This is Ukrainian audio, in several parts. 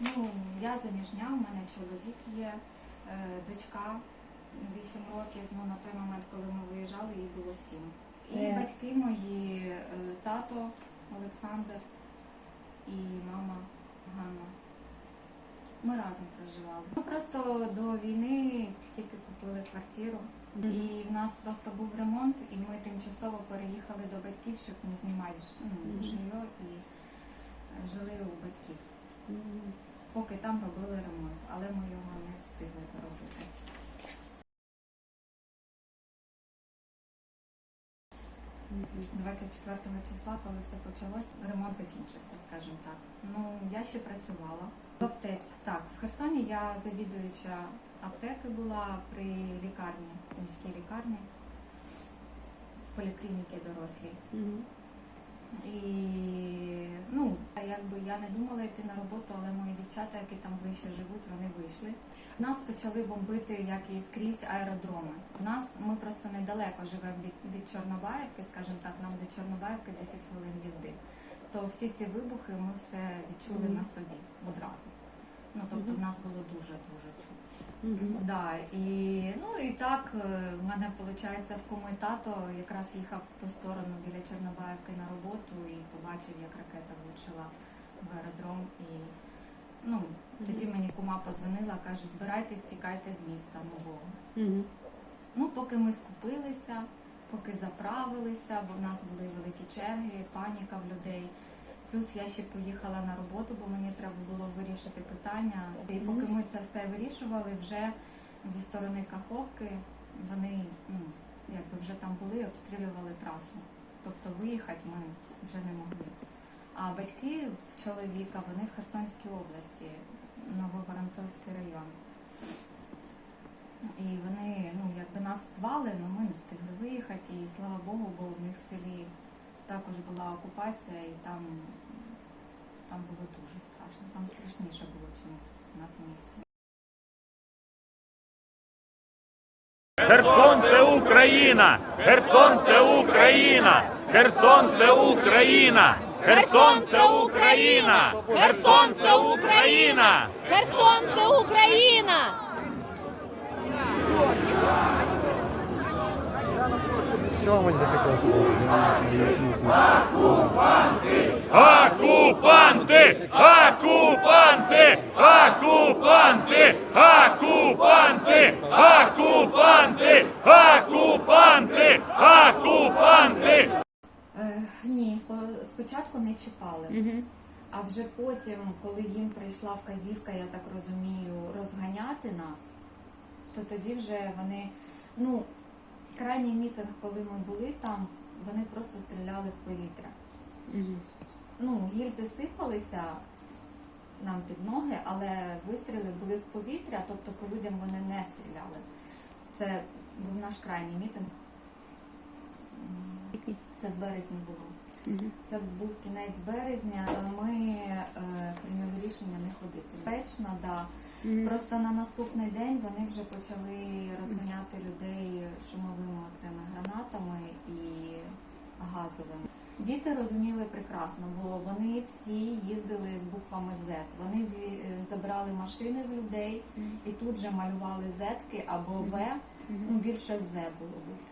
Ну, я заміжня, у мене чоловік є, е, дочка 8 років. Ну, на той момент, коли ми виїжджали, їй було 7. І Е. батьки мої, е, тато Олександр і мама Ганна. Ми разом проживали. Ми просто до війни тільки купили квартиру. І в нас просто був ремонт, і ми тимчасово переїхали до батьків, щоб не знімати ну, Мгм. житло і е, жили у батьків. Мгм. Поки там робили ремонт, але ми його не встигли доробити. Мгм. 24 числа, коли все почалось, ремонт закінчився, скажімо так. Ну, я ще працювала. В аптеці. Так, в Херсоні я завідуюча аптеки була при лікарні, міській лікарні, в поліклініці дорослій. І ну, якби я не думала йти на роботу, але мої дівчата, які там вище живуть, вони вийшли. Нас почали бомбити як і скрізь аеродроми. У нас ми просто недалеко живемо від, від Чорнобаївки, скажімо так, нам до Чорнобаївки 10 хвилин їзди. То всі ці вибухи ми все відчули Мгм. на собі одразу. Ну тобто Мгм. в нас було дуже дуже чутно. Мгм. Да, і ну і так е, в мене виходить в кому і тато якраз їхав в ту сторону біля Чорнобаївки на роботу і побачив, як ракета влучила в аеродром. І ну тоді мені кума позвонила, каже, збирайтесь, тікайте з міста нового. Мгм. Ну, поки ми скупилися, поки заправилися, бо в нас були великі черги, паніка в людей. Плюс я ще поїхала на роботу, бо мені треба було вирішити питання. І поки ми це все вирішували, вже зі сторони Каховки вони ну, якби вже там були, обстрілювали трасу. Тобто виїхати ми вже не могли. А батьки в чоловіка вони в Херсонській області, Нововоронцовський район. І вони, ну, якби нас звали, але ми не встигли виїхати. І слава Богу, бо в них в селі також була окупація, і там, там було дуже страшно. Там страшніше було, ніж в нас в місті. Херсон це Україна! Херсон це Україна! Херсон це Україна! Херсон це Україна! Херсон це Україна! Херсон це Україна! Чого мені захотілося Окупанти! Окупанти! Окупанти! Окупанти! Окупанти! Окупанти! Окупанти! Е, ні, по- спочатку не чіпали. А вже потім, коли їм прийшла вказівка, я так розумію, розганяти нас, то тоді вже вони, ну, крайній мітинг, коли ми були там, вони просто стріляли в повітря. Мгм. Ну, гільзи сипалися нам під ноги, але вистріли були в повітря, тобто по людям вони не стріляли. Це був наш крайній мітинг. Це в березні було. Це був кінець березня. Ми е, прийняли рішення не ходити. Вечно, да. Мгм. Просто на наступний день вони вже почали розганяти людей шумовими цими гранатами і газовими. Діти розуміли прекрасно, бо вони всі їздили з буквами Z. Вони е, забрали машини в людей і тут же малювали зетки або В. Ну більше з було букв.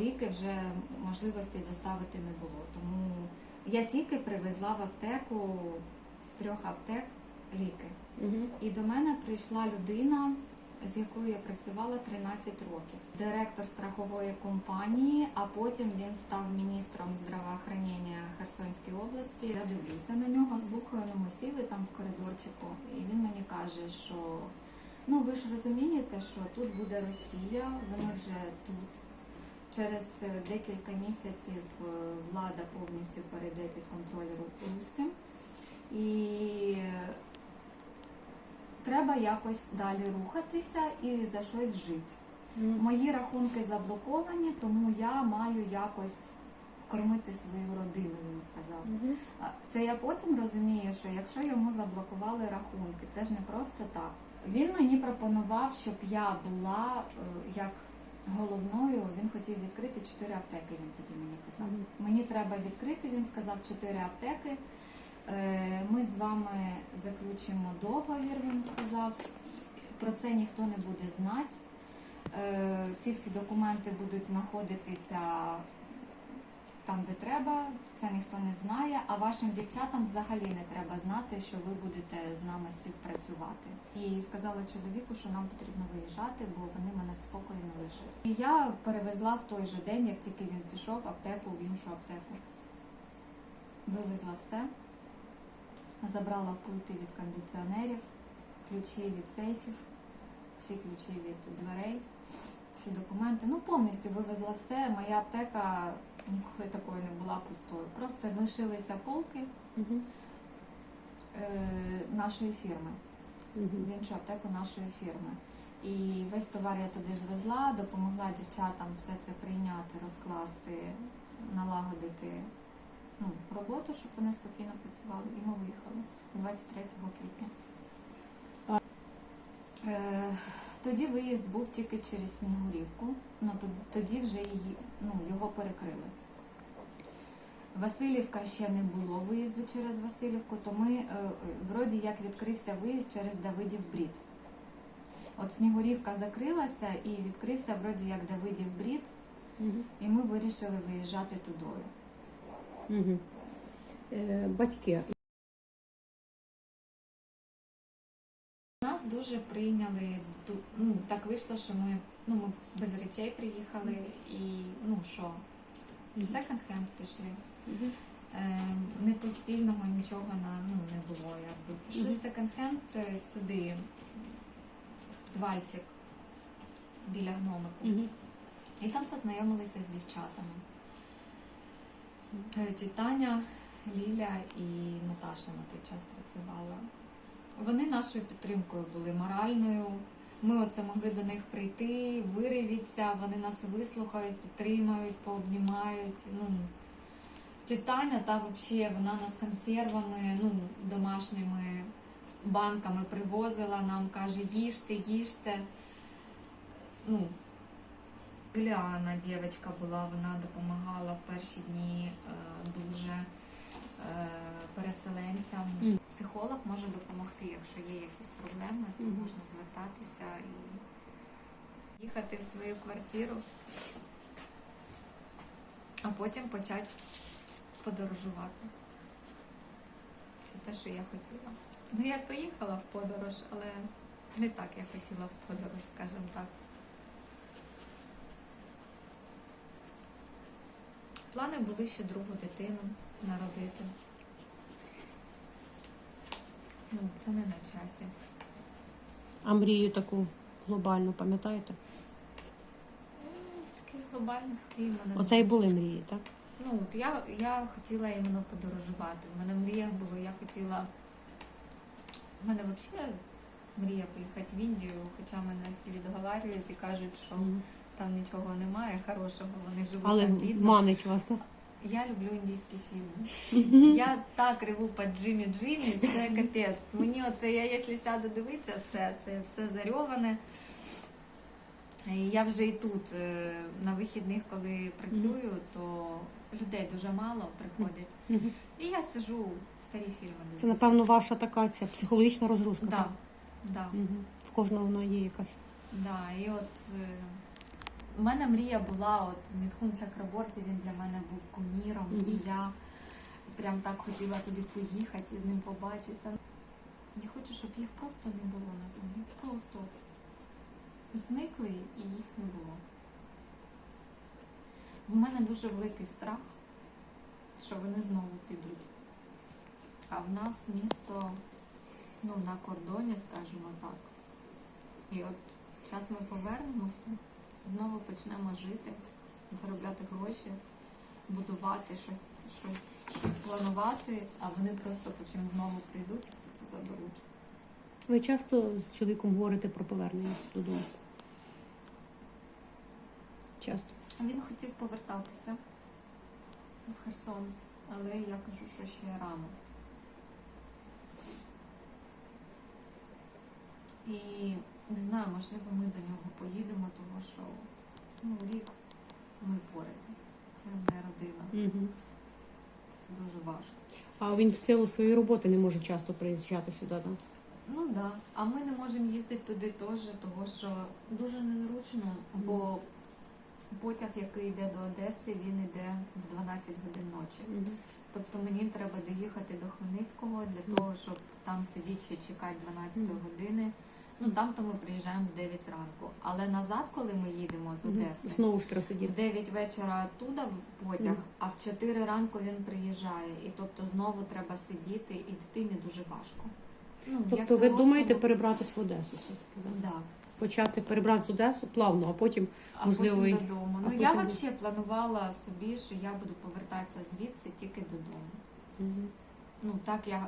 Ліки вже можливості доставити не було. Тому я тільки привезла в аптеку з трьох аптек ліки. Мгм. І до мене прийшла людина, з якою я працювала 13 років. Директор страхової компанії, а потім він став міністром здравоохранення Херсонської області. Я дивлюся на нього, слухаю, ну ми сіли там в коридорчику, і він мені каже, що ну ви ж розумієте, що тут буде Росія, вони вже тут. Через е, декілька місяців е, влада повністю перейде під контроль ру- руським. І треба якось далі рухатися і за щось жити. Мої рахунки заблоковані, тому я маю якось кормити свою родину, він сказав. А Це я потім розумію, що якщо йому заблокували рахунки, це ж не просто так. Він мені пропонував, щоб я була е, як головною він хотів відкрити чотири аптеки. Він тоді мені казав. Мені треба відкрити. Він сказав чотири аптеки. Е, Ми з вами заключимо договір. Він сказав. Про це ніхто не буде знати. Е, Ці всі документи будуть знаходитися там, де треба. Це ніхто не знає. А вашим дівчатам взагалі не треба знати, що ви будете з нами співпрацювати. І сказала чоловіку, що нам потрібно виїжджати, бо вони мене в спокої не лишать. І я перевезла в той же день, як тільки він пішов, аптеку в іншу аптеку. Вивезла все, забрала пульти від кондиціонерів, ключі від сейфів, всі ключі від дверей, всі документи. Ну, повністю вивезла все. Моя аптека ніколи такою не була пустою. Просто лишилися полки е, нашої фірми Мгм. в іншу аптеку нашої фірми. І весь товар я туди звезла, допомогла дівчатам все це прийняти, розкласти, налагодити ну, роботу, щоб вони спокійно працювали. І ми виїхали 23 квітня. Е, тоді виїзд був тільки через Снігурівку. Ну, тоді вже її, ну, його перекрили. Васильівка ще не було виїзду через Васильівку, то ми е, вроді як відкрився виїзд через Давидів Брід. От Снігурівка закрилася і відкрився вроді як Давидів Брід, Мгм. і ми вирішили виїжджати тудою. Мгм. Е, Батьки. Нас дуже прийняли. Ну так вийшло, що ми ну ми без речей приїхали і ну що, в секонд-хенд пішли. Е, не постільного нічого на ну не було. Якби пішли в секонд-хенд е, сюди, в підвальчик біля гномику. І там познайомилися з дівчатами. Е, Тітя Таня, Ліля і Наташа на той час працювала. Вони нашою підтримкою були моральною. Ми оце могли до них прийти, виривіться, вони нас вислухають, підтримають, пообнімають. Ну, тітя Таня та взагалі вона нас консервами, ну, домашніми банками привозила, нам каже, їжте, їжте. Ну, Юліана, дівчинка була, вона допомагала в перші дні е, дуже е, переселенцям. Психолог може допомогти, якщо є якісь проблеми, то можна звертатися і їхати в свою квартиру, а потім почати подорожувати. Це те, що я хотіла. Ну, я поїхала в подорож, але не так я хотіла в подорож, скажімо так. Плани були ще другу дитину народити. Ну, це не на часі. А мрію таку глобальну, пам'ятаєте? Таких глобальних мрій в мене Оце і були мрії, так? Ну, от я, я хотіла іменно подорожувати. У мене мрія була, я хотіла. У мене взагалі мрія поїхати в Індію, хоча мене всі відговарюють і кажуть, що там нічого немає хорошого, вони живуть Але там бідно. манить вас, так? Я люблю індійські фільми. Я так реву по Джимі Джимі, це капець. Мені оце, я якщо сяду дивитися, все, це все зарьоване. І я вже і тут е, на вихідних, коли працюю, то людей дуже мало приходять. І я сиджу, старі фільми дивлюся. Це, напевно, ваша така ця психологічна розгрузка. Да, так? да. В кожного вона є якась. да. І от е, у мене мрія була, от Мітхун Чакраборті, він для мене був. І я прям так хотіла туди поїхати і з ним побачитися. Я хочу, щоб їх просто не було на землі. Просто зникли і їх не було. У мене дуже великий страх, що вони знову підуть. А в нас місто ну, на кордоні, скажімо так. І от час ми повернемося, знову почнемо жити, заробляти гроші, будувати щось, щось, щось планувати, а вони просто потім знову прийдуть і все це заберуть. Ви часто з чоловіком говорите про повернення додому? Часто. Він хотів повертатися в Херсон, але я кажу, що ще рано. І не знаю, можливо, ми до нього поїдемо, тому що ну, рік ми порознь. Це не родина. Угу. Це дуже важко. А він в силу своєї роботи не може часто приїжджати сюди, так? Ну так. Да. А ми не можемо їздити туди теж, тому що дуже незручно, бо потяг, який йде до Одеси, він йде в 12 годин ночі. Угу. Тобто мені треба доїхати до Хмельницького для того, щоб там сидіти ще чекати 12 Мгм. години. Ну там то ми приїжджаємо в 9 ранку. Але назад, коли ми їдемо з Одеси, Знову ж треба в 9 вечора оттуда потяг, Мгм. а в 4 ранку він приїжджає. І тобто знову треба сидіти, і дитині дуже важко. Ну, як Тобто ви дорослому- думаєте перебратися в Одесу все-таки, так? Да. Почати перебратися в Одесу плавно, а потім А Можливо, потім і- додому. а Ну я потім- взагалі планувала собі, що я буду повертатися звідси тільки додому. Мгм. Ну так я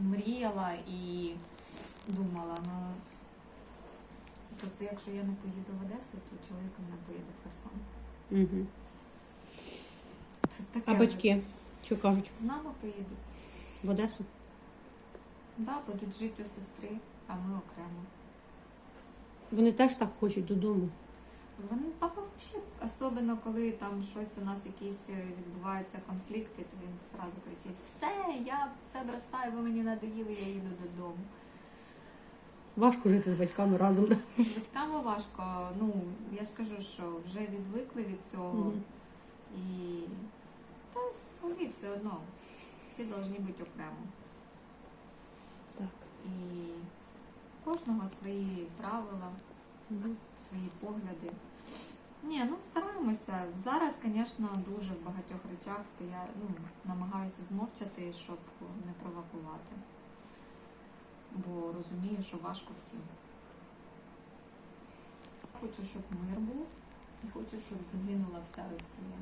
мріяла і думала, ну просто якщо я не поїду в Одесу, то чоловік не поїде в Херсон. Мгм. Це таке А вже. батьки що кажуть? з нами поїдуть. В Одесу? Да, будуть жити у сестри, а ми окремо. Вони теж так хочуть додому. Вони папа взагалі, особливо коли там щось у нас якісь е, відбуваються конфлікти, то він зразу кричить: все, я все бросаю, ви мені надоїли, я їду додому. Важко жити з батьками разом. Да? З батьками важко. Ну я ж кажу, що вже відвикли від цього Мгм. і та взагалі все одно. Всі повинні бути окремо. Так. І у кожного свої правила, Мгм. свої погляди. Ні, ну стараємося. Зараз, звісно, дуже в багатьох речах стає, ну, намагаюся змовчати, щоб не провокувати. Бо розумію, що важко всім. Хочу, щоб мир був, і хочу, щоб загинула вся Росія.